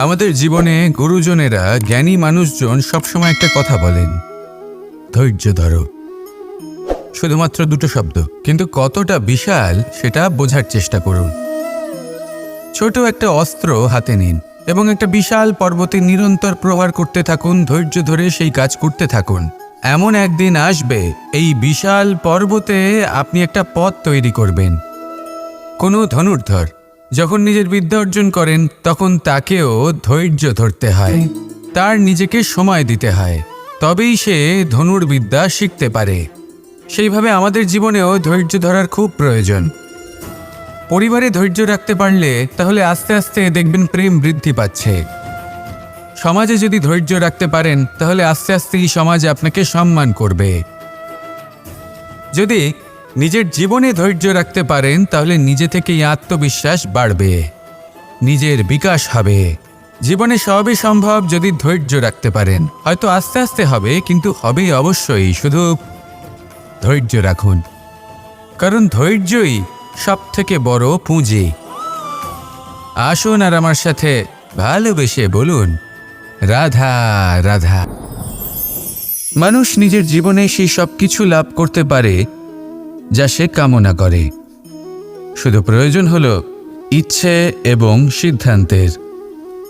আমাদের জীবনে গুরুজনেরা জ্ঞানী মানুষজন সবসময় একটা কথা বলেন। ধৈর্য ধরো। শুধুমাত্র দুটো শব্দ, কিন্তু কতটা বিশাল সেটা বোঝার চেষ্টা করুন। ছোট একটা অস্ত্র হাতে নিন এবং একটা বিশাল পর্বতে নিরন্তর প্রহার করতে থাকুন, ধৈর্য ধরে সেই কাজ করতে থাকুন। এমন একদিন আসবে, এই বিশাল পর্বতে আপনি একটা পথ তৈরি করবেন। কোনো ধনুর্ধর যখন নিজের বিদ্যা অর্জন করেন, তখন তাকেও ধৈর্য ধরতে হয়। তার নিজেকে সময় দিতে হয়। তবেই সে ধনুর্বিদ্যা শিখতে পারে। সেইভাবে আমাদের জীবনেও ধৈর্য ধরার খুব প্রয়োজন। পরিবারে ধৈর্য রাখতে পারলে, তাহলে আস্তে আস্তে দেখবেন প্রেম বৃদ্ধি পাচ্ছে। সমাজে যদি ধৈর্য রাখতে পারেন, তাহলে আস্তে আস্তে এই সমাজ আপনাকে সম্মান করবে। যদি নিজের জীবনে ধৈর্য রাখতে পারেন, তাহলে নিজে থেকেই আত্মবিশ্বাস বাড়বে। নিজের বিকাশ হবে। জীবনে সবই সম্ভব যদি ধৈর্য রাখতে পারেন। হয়তো আস্তে আস্তে হবে, কিন্তু হবে অবশ্যই। শুধু ধৈর্য রাখুন। কারণ ধৈর্যই সব থেকে বড় পুঁজি। আসুন আর আমার সাথে ভালোবেসে বলুন, রাধা রাধা। মানুষ নিজের জীবনে সেই সব কিছু লাভ করতে পারে যা সে কামনা করে। শুধু প্রয়োজন হল ইচ্ছে এবং সিদ্ধান্তের।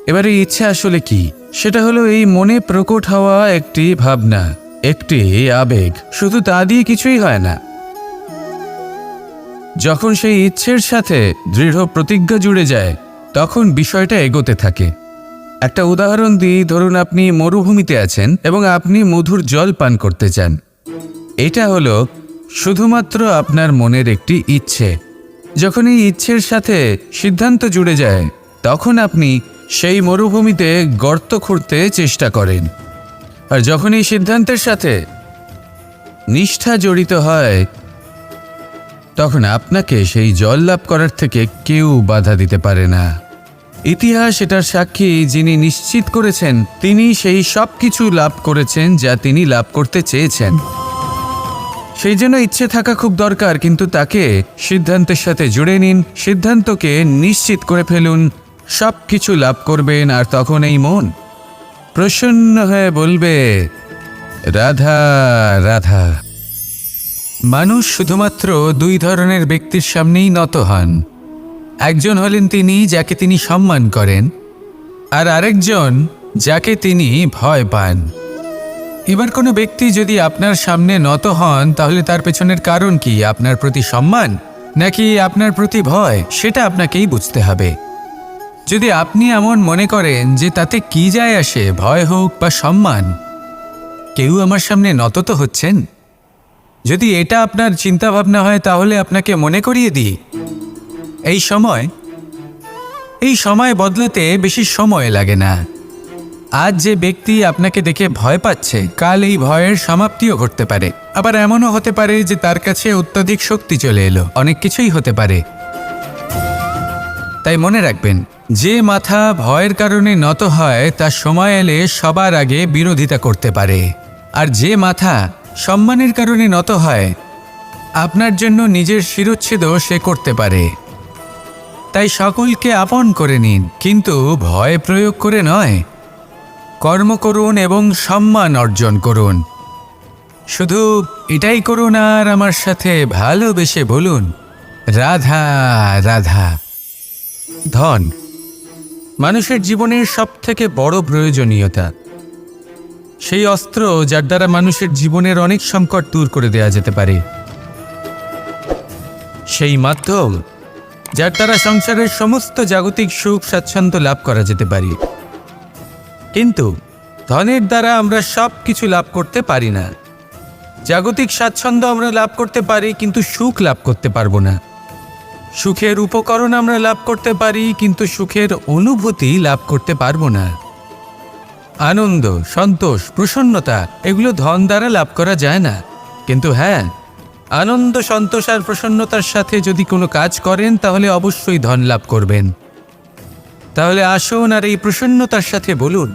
এবারে ইচ্ছে আসলে কি? সেটা হলো এই মনে প্রকট হওয়া একটি ভাবনা, একটি আবেগ। শুধু তা দিয়ে কিছুই হয় না। যখন সেই ইচ্ছের সাথে দৃঢ় প্রতিজ্ঞা জুড়ে যায়, তখন বিষয়টা এগোতে থাকে। একটা উদাহরণ দিই, ধরুন আপনি মরুভূমিতে আছেন এবং আপনি মধুর জল পান করতে চান। এটা হলো শুধুমাত্র আপনার মনের একটি ইচ্ছে। যখন এই ইচ্ছের সাথে সিদ্ধান্ত জুড়ে যায়, তখন আপনি সেই মরুভূমিতে গর্ত খুঁড়তে চেষ্টা করেন। আর যখন এই সিদ্ধান্তের সাথে নিষ্ঠা জড়িত হয়, তখন আপনাকে সেই জল লাভ করার থেকে কেউ বাধা দিতে পারে না। ইতিহাস এটার সাক্ষী যিনি নিশ্চিত করেছেন তিনি সেই সব কিছু লাভ করেছেন যা তিনি লাভ করতে চেয়েছেন। সেই জন্য ইচ্ছে থাকা খুব দরকার, কিন্তু তাকে সিদ্ধান্তের সাথে জুড়ে নিন। সিদ্ধান্তকে নিশ্চিত করে ফেলুন। সব কিছু লাভ করবেন আর তখন এই মন প্রসন্ন হয়ে বলবে, রাধা রাধা। মানুষ শুধুমাত্র দুই ধরনের ব্যক্তির সামনেই নত হন। একজন হলেন তিনি যাকে তিনি সম্মান করেন, আর আরেকজন যাকে তিনি ভয় পান। এবার কোনো ব্যক্তি যদি আপনার সামনে নত হন, তাহলে তার পেছনের কারণ কি? আপনার প্রতি সম্মান? নাকি আপনার প্রতি ভয়? সেটা আপনাকেই বুঝতে হবে। যদি আপনি এমন মনে করেন যে তাতে কি যায় আসে, ভয় হোক বা সম্মান, কেউ আমার সামনে নত তো হচ্ছেন? যদি এটা আপনার চিন্তা ভাবনা হয়, তাহলে আপনাকে মনে করিয়ে দিই। এই সময় এই সময় বদলাতে বেশি সময় লাগে না। আজ যে ব্যক্তি আপনাকে দেখে ভয় পাচ্ছে, কাল এই ভয়ের সমাপ্তিও ঘটতে পারে। আবার এমনও হতে পারে যে তার কাছে অত্যাধিক শক্তি চলে এলো। অনেক কিছুই হতে পারে। তাই মনে রাখবেন, যে মাথা ভয়ের কারণে নত হয় তার সময় এলে সবার আগে বিরোধিতা করতে পারে। আর যে মাথা সম্মানের কারণে নত হয়, আপনার জন্য নিজের শিরোচ্ছেদও সে করতে পারে। তাই সকলকে আপন করে নিন, কিন্তু ভয় প্রয়োগ করে নয়। কর্ম করুন এবং সম্মান অর্জন করুন। শুধু এটাই করুন আর আমার সাথে ভালোবেসে বলুন, রাধা রাধা। ধন, মানুষের জীবনের সব থেকে বড় প্রয়োজনীয়তা। সেই অস্ত্র যার দ্বারা মানুষের জীবনের অনেক সংকট দূর করে দেওয়া যেতে পারে। সেই মাধ্যম যার দ্বারা সংসারের সমস্ত জাগতিক সুখ স্বাচ্ছন্দ্য লাভ করা যেতে পারে। কিন্তু ধনের দ্বারা আমরা সব কিছু লাভ করতে পারি না। জাগতিক স্বাচ্ছন্দ্য আমরা লাভ করতে পারি, কিন্তু সুখ লাভ করতে পারব না। সুখের উপকরণ আমরা লাভ করতে পারি, কিন্তু সুখের অনুভূতি লাভ করতে পারব না। আনন্দ, সন্তোষ, প্রসন্নতা, এগুলো ধন দ্বারা লাভ করা যায় না। কিন্তু হ্যাঁ আনন্দ, সন্তোষ আর প্রসন্নতার সাথে যদি কোনো কাজ করেন, তাহলে অবশ্যই ধন লাভ করবেন। তাহলে আসুন আর এই প্রসন্নতার সাথে বলুন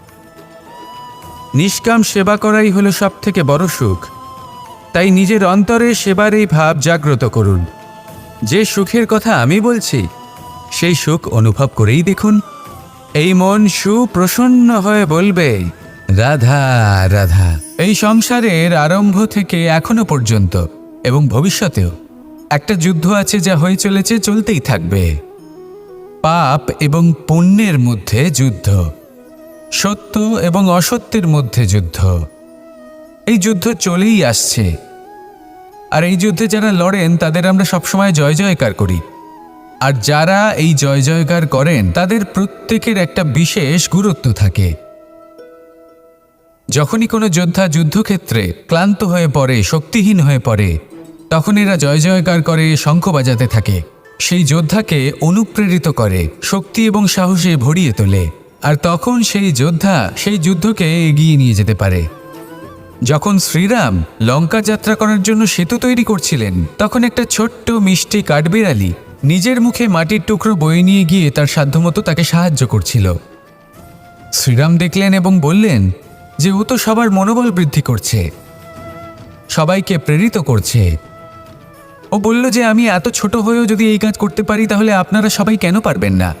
নিষ্কাম সেবা করাই হল সব থেকে বড় সুখ। তাই নিজের অন্তরে সেবার এই ভাব জাগ্রত করুন। যে সুখের কথা আমি বলছি, সেই সুখ অনুভব করেই দেখুন। এই মন সুপ্রসন্ন হয়ে বলবে, রাধা রাধা। এই সংসারের আরম্ভ থেকে এখনও পর্যন্ত এবং ভবিষ্যতেও একটা যুদ্ধ আছে যা হয়ে চলেছে, চলতেই থাকবে। পাপ এবং পুণ্যের মধ্যে যুদ্ধ। সত্য এবং অসত্যের মধ্যে যুদ্ধ। এই যুদ্ধ চলেই আসছে। আর এই যুদ্ধে যারা লড়েন, তাদের আমরা সবসময় জয় জয়কার করি। আর যারা এই জয় জয়কার করেন, তাদের প্রত্যেকের একটা বিশেষ গুরুত্ব থাকে। যখনই কোনো যোদ্ধা যুদ্ধক্ষেত্রে ক্লান্ত হয়ে পড়ে, শক্তিহীন হয়ে পড়ে, তখন এরা জয় জয়কার করে শঙ্খ বাজাতে থাকে। সেই যোদ্ধাকে অনুপ্রেরিত করে, শক্তি এবং সাহসে ভরিয়ে তোলে। আর তখন সেই যোদ্ধা সেই যুদ্ধকে এগিয়ে নিয়ে যেতে পারে। যখন শ্রীরাম লঙ্কা যাত্রা করার জন্য সেতু তৈরি করছিলেন, তখন একটা ছোট্ট মিষ্টি কাঠবিড়ালি নিজের মুখে মাটির টুকরো বয়ে নিয়ে গিয়ে তার সাধ্যমতো তাকে সাহায্য করছিল। শ্রীরাম দেখলেন এবং বললেন যে, ও তো সবার মনোবল বৃদ্ধি করছে। সবাইকে প্রেরিত করছে। ও বলল যে, আমি এত ছোট হয়েও যদি এই কাজ করতে পারি, তাহলে আপনারা সবাই কেন পারবেন না?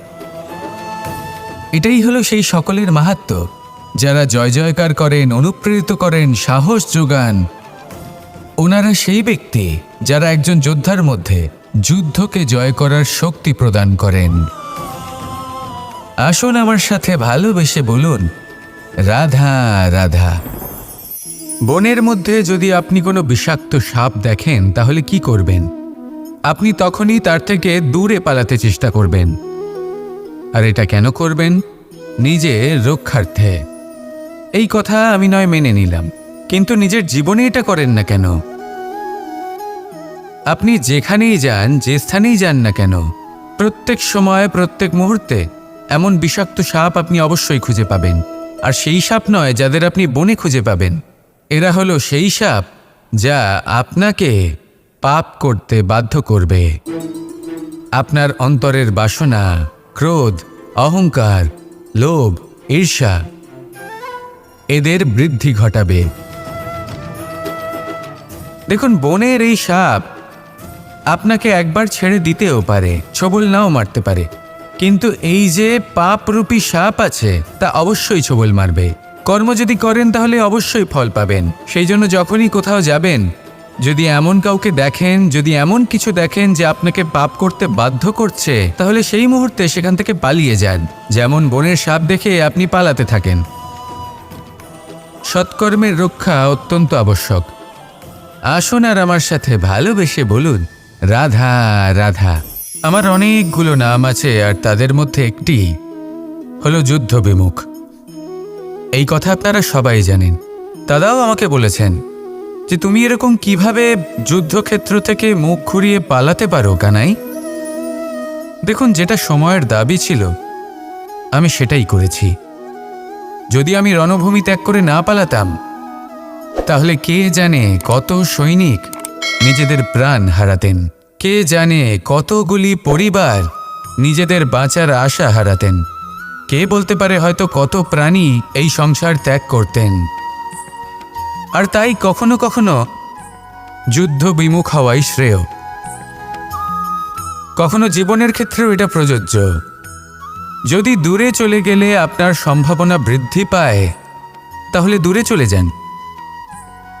এটাই হলো সেই সকলের মাহাত্ম্য যারা জয় জয়কার করেন, অনুপ্রেরিত করেন, সাহস যোগান, ওনারা সেই ব্যক্তি যারা একজন যোদ্ধার মধ্যে যুদ্ধকে জয় করার শক্তি প্রদান করেন। আসুন আমার সাথে ভালোবেসে বলুন, রাধা রাধা। বনের মধ্যে যদি আপনি কোনো বিষাক্ত সাপ দেখেন, তাহলে কি করবেন? আপনি তখনই তার থেকে দূরে পালাতে চেষ্টা করবেন। আর এটা কেন করবেন? নিজে রক্ষার্থে। এই কথা আমি নয় মেনে নিলাম, কিন্তু নিজের জীবনে এটা করেন না কেন? আপনি যেখানেই যান, যে স্থানেই যান না কেন, প্রত্যেক সময়, প্রত্যেক মুহূর্তে এমন বিষাক্ত সাপ আপনি অবশ্যই খুঁজে পাবেন। আর সেই সাপ নয় যাদের আপনি বনে খুঁজে পাবেন। এরা হলো সেই সাপ যা আপনাকে পাপ করতে বাধ্য করবে। আপনার অন্তরের বাসনা ক্রোধ, অহংকার, লোভ, ঈর্ষা এদের বৃদ্ধি ঘটাবে। দেখুন, বনের এই সাপ আপনাকে একবার ছেড়ে দিতেও পারে, ছবল নাও মারতে পারে। কিন্তু এই যে পাপরূপী সাপ আছে, তা অবশ্যই ছবল মারবে। কর্ম যদি করেন, তাহলে অবশ্যই ফল পাবেন। সেই জন্য যখনই কোথাও যাবেন যদি এমন কাউকে দেখেন, যদি এমন কিছু দেখেন যে আপনাকে পাপ করতে বাধ্য করছে, তাহলে সেই মুহূর্তে সেখান থেকে পালিয়ে যান। যেমন বনের সাপ দেখে আপনি পালাতে থাকেন। সৎকর্মের রক্ষা অত্যন্ত আবশ্যক। আসুন আর আমার সাথে ভালোবেসে বলুন, রাধা রাধা। আমার অনেকগুলো নাম আছে আর তাদের মধ্যে একটি হলো যুদ্ধ বিমুখ এই কথা আপনারা সবাই জানেন। দাদাও আমাকে বলেছেন যে তুমি এরকম কীভাবে যুদ্ধক্ষেত্র থেকে মুখ ঘুরিয়ে পালাতে পারো, কানাই? দেখুন, যেটা সময়ের দাবি ছিল, আমি সেটাই করেছি। যদি আমি রণভূমি ত্যাগ করে না পালাতাম, তাহলে কে জানে কত সৈনিক নিজেদের প্রাণ হারাতেন? কে জানে কতগুলি পরিবার নিজেদের বাঁচার আশা হারাতেন? কে বলতে পারে হয়তো কত প্রাণী এই সংসার ত্যাগ করতেন? আর তাই কখনো কখনো যুদ্ধ বিমুখ হওয়াই শ্রেয়। কখনো জীবনের ক্ষেত্রেও এটা প্রযোজ্য। যদি দূরে চলে গেলে আপনার সম্ভাবনা বৃদ্ধি পায়, তাহলে দূরে চলে যান।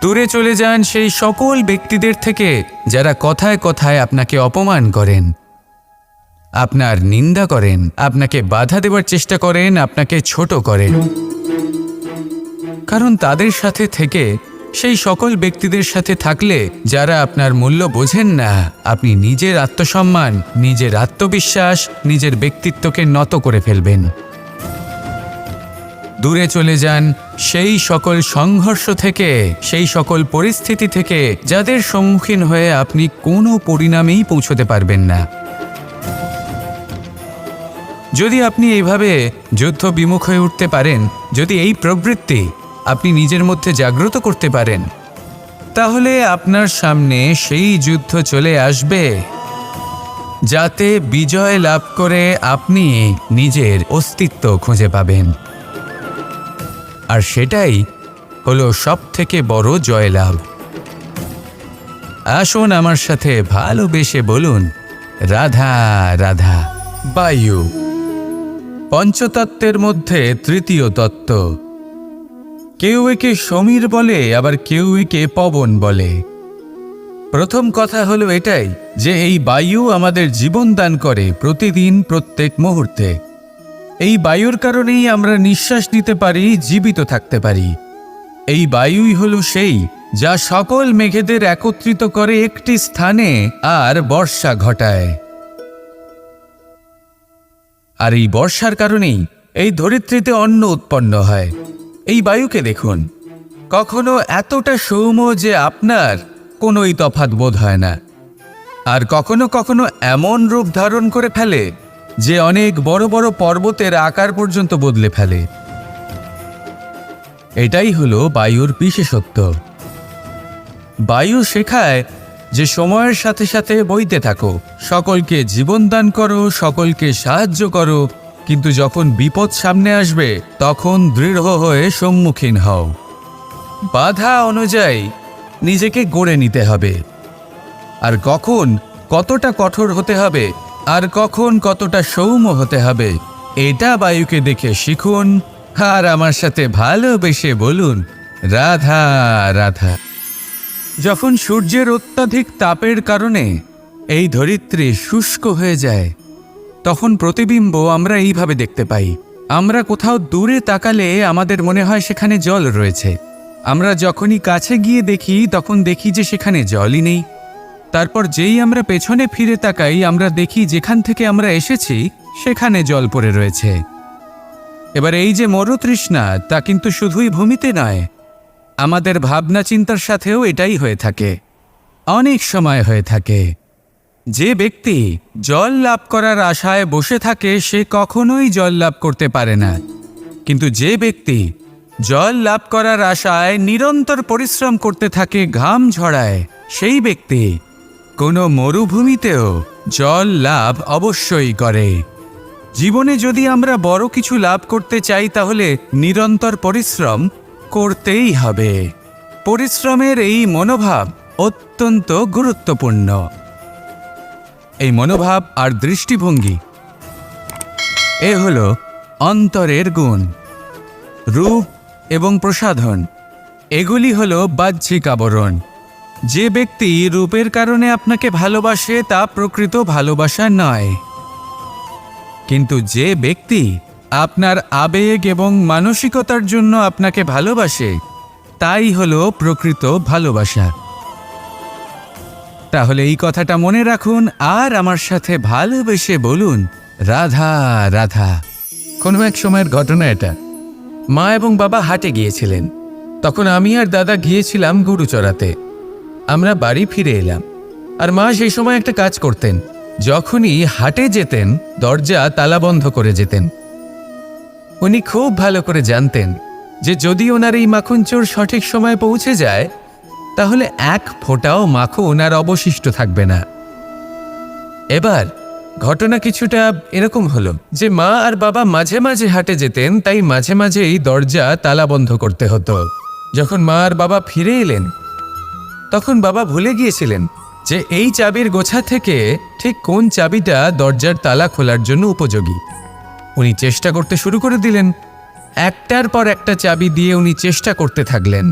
দূরে চলে যান সেই সকল ব্যক্তিদের থেকে যারা কথায় কথায় আপনাকে অপমান করেন, আপনার নিন্দা করেন, আপনাকে বাধা দেওয়ার চেষ্টা করেন, আপনাকে ছোট করেন। কারণ তাদের সাথে থেকে সেই সকল ব্যক্তিদের সাথে থাকলে যারা আপনার মূল্য বোঝেন না, আপনি নিজের আত্মসম্মান, নিজের আত্মবিশ্বাস, নিজের ব্যক্তিত্বকে নত করে ফেলবেন। দূরে চলে যান সেই সকল সংঘর্ষ থেকে, সেই সকল পরিস্থিতি থেকে, যাদের সম্মুখীন হয়ে আপনি কোনো পরিণামেই পৌঁছতে পারবেন না। যদি আপনি এইভাবে যুদ্ধ বিমুখ হয়ে উঠতে পারেন, যদি এই প্রবৃত্তি আপনি নিজের মধ্যে জাগ্রত করতে পারেন। তাহলে আপনার সামনে সেই যুদ্ধ চলে আসবে, যাতে বিজয় লাভ করে আপনি নিজের অস্তিত্ব খুঁজে পাবেন। আর সেটাই হলো সব থেকে বড় জয়লাভ। আসুন আমার সাথে ভালোবেসে বলুন, রাধা রাধা, বায়ু। পঞ্চতত্ত্বের মধ্যে তৃতীয় তত্ত্ব। কেউ একে সমীর বলে, আবার কেউ একে পবন বলে। প্রথম কথা হলো এটাই যে এই বায়ু আমাদের জীবন দান করে প্রতিদিন প্রত্যেক মুহূর্তে। এই বায়ুর কারণেই আমরা নিঃশ্বাস নিতে পারি, জীবিত থাকতে পারি। এই বায়ুই হলো সেই যা সকল মেঘেদের একত্রিত করে একটি স্থানে আর বর্ষা ঘটায়। আর এই বর্ষার কারণেই এই ধরিত্রীতে অন্ন উৎপন্ন হয়। এই বায়ুকে দেখুন। কখনো এতটা সৌম্য যে আপনার কোনোই তফাৎ বোধ হয় না। আর কখনো কখনো এমন রূপ ধারণ করে ফেলে যে অনেক বড় বড় পর্বতের আকার পর্যন্ত বদলে ফেলে। এটাই হলো বায়ুর বিশেষত্ব। বায়ু শেখায় যে সময়ের সাথে সাথে বইতে থাকো, সকলকে জীবন দান করো, সকলকে সাহায্য করো কিন্তু যখন বিপদ সামনে আসবে, তখন দৃঢ় হয়ে সম্মুখীন হও। বাধা অনুযায়ী নিজেকে গড়ে নিতে হবে। আর কখন কতটা কঠোর হতে হবে, আর কখন কতটা সৌম্য হতে হবে, এটা বায়ুকে দেখে শিখুন আর আমার সাথে ভালোবেসে বলুন, রাধা রাধা। যখন সূর্যের অত্যাধিক তাপের কারণে এই ধরিত্রী শুষ্ক হয়ে যায় তখন প্রতিবিম্ব আমরা এইভাবে দেখতে পাই। আমরা কোথাও দূরে তাকালে আমাদের মনে হয় সেখানে জল রয়েছে। আমরা যখনই কাছে গিয়ে দেখি, তখন দেখি যে সেখানে জলই নেই। তারপর যেই আমরা পেছনে ফিরে তাকাই, আমরা দেখি যেখান থেকে আমরা এসেছি, সেখানে জল পড়ে রয়েছে। এবার এই যে মরতৃষ্ণা, তা কিন্তু শুধুই ভূমিতে নয়। আমাদের ভাবনা চিন্তার সাথেও এটাই হয়ে থাকে। অনেক সময় হয়ে থাকে। যে ব্যক্তি জল লাভ করার আশায় বসে থাকে, সে কখনোই জল লাভ করতে পারে না। কিন্তু যে ব্যক্তি জল লাভ করার আশায় নিরন্তর পরিশ্রম করতে থাকে, ঘাম ঝড়ায় সেই ব্যক্তি কোনো মরুভূমিতেও জল লাভ অবশ্যই করে। জীবনে যদি আমরা বড় কিছু লাভ করতে চাই, তাহলে নিরন্তর পরিশ্রম করতেই হবে। পরিশ্রমের এই মনোভাব অত্যন্ত গুরুত্বপূর্ণ। এই মনোভাব আর দৃষ্টিভঙ্গি। এ হল অন্তরের গুণ, রূপ এবং প্রসাধন। এগুলি হল বাহ্যিক আবরণ। যে ব্যক্তি রূপের কারণে আপনাকে ভালোবাসে, তা প্রকৃত ভালোবাসা নয়। কিন্তু যে ব্যক্তি আপনার আবেগ এবং মানসিকতার জন্য আপনাকে ভালোবাসে, তাই হলো প্রকৃত ভালোবাসা। তাহলে এই কথাটা মনে রাখুন আর আমার সাথে ভালোবেসে বলুন, রাধা রাধা। কোনো এক সময়ের ঘটনা এটা। মা এবং বাবা হাটে গিয়েছিলেন। তখন আমি আর দাদা গিয়েছিলাম গরু চড়াতে আমরা বাড়ি ফিরে এলাম। আর মা সেই সময় একটা কাজ করতেন। যখনই হাটে যেতেন, দরজা, তালা বন্ধ করে যেতেন। উনি খুব ভালো করে জানতেন যে যদি ওনার এই মাখন চোর সঠিক সময় পৌঁছে যায় তাহলে এক ফোঁটাও মাখন আর অবশিষ্ট থাকবে না। এবার, ঘটনা কিছুটা এরকম হলো যে মা আর বাবা মাঝে মাঝে হাটে যেতেন, তাই মাঝে মাঝেই দরজা তালা বন্ধ করতে হতো। যখন মা আর বাবা ফিরে এলেন, তখন বাবা ভুলে গিয়েছিলেন যে এই চাবির গোছা থেকে ঠিক কোন চাবিটা দরজার তালা খোলার জন্য উপযোগী। উনি চেষ্টা করতে শুরু করে দিলেন। একটার পর একটা চাবি দিয়ে উনি চেষ্টা করতে থাকলেন।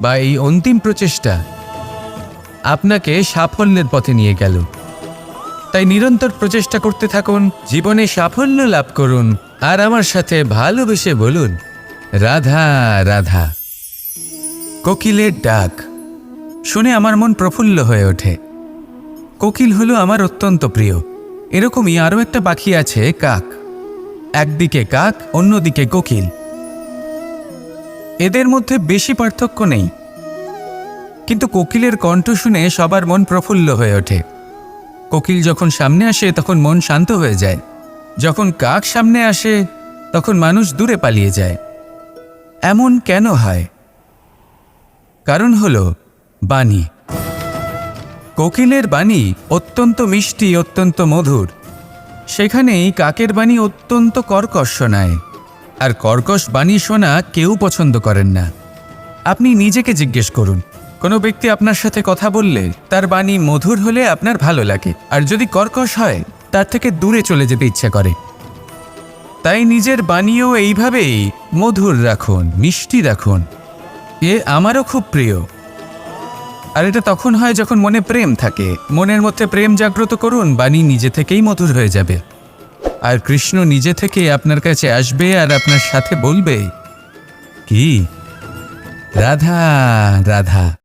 বা এই অন্তিম প্রচেষ্টা আপনাকে সাফল্যের পথে নিয়ে গেল। তাই নিরন্তর প্রচেষ্টা করতে থাকুন, জীবনে সাফল্য লাভ করুন, আর আমার সাথে ভালোবেসে বলুন, রাধা রাধা। কোকিলের ডাক শুনে আমার মন প্রফুল্ল হয়ে ওঠে। কোকিল হলো আমার অত্যন্ত প্রিয়। এরকমই আরও একটা পাখি আছে, কাক। একদিকে কাক, অন্যদিকে কোকিল। এদের মধ্যে বেশি পার্থক্য নেই। কিন্তু কোকিলের কণ্ঠ শুনে সবার মন প্রফুল্ল হয়ে ওঠে। কোকিল যখন সামনে আসে, তখন মন শান্ত হয়ে যায়। যখন কাক সামনে আসে, তখন মানুষ দূরে পালিয়ে যায়। এমন কেন হয়? কারণ হল বাণী। কোকিলের বাণী অত্যন্ত মিষ্টি, অত্যন্ত মধুর। সেখানেই কাকের বাণী অত্যন্ত কর্কশ শোনায়। আর কর্কশ বাণী শোনা কেউ পছন্দ করেন না। আপনি নিজেকে জিজ্ঞেস করুন, কোনো ব্যক্তি আপনার সাথে কথা বললে তার বাণী মধুর হলে আপনার ভালো লাগে, আর যদি কর্কশ হয়, তার থেকে দূরে চলে যেতে ইচ্ছা করে। তাই নিজের বাণীও এইভাবেই মধুর রাখুন, মিষ্টি রাখুন। এ আমারও খুব প্রিয়। আর এটা তখন হয় যখন মনে প্রেম থাকে। মনের মধ্যে প্রেম জাগ্রত করুন, বাণী নিজে থেকেই মধুর হয়ে যাবে। আর কৃষ্ণ নিজে থেকে আপনার কাছে আসবে আর আপনার সাথে বলবে। কি? রাধা রাধা।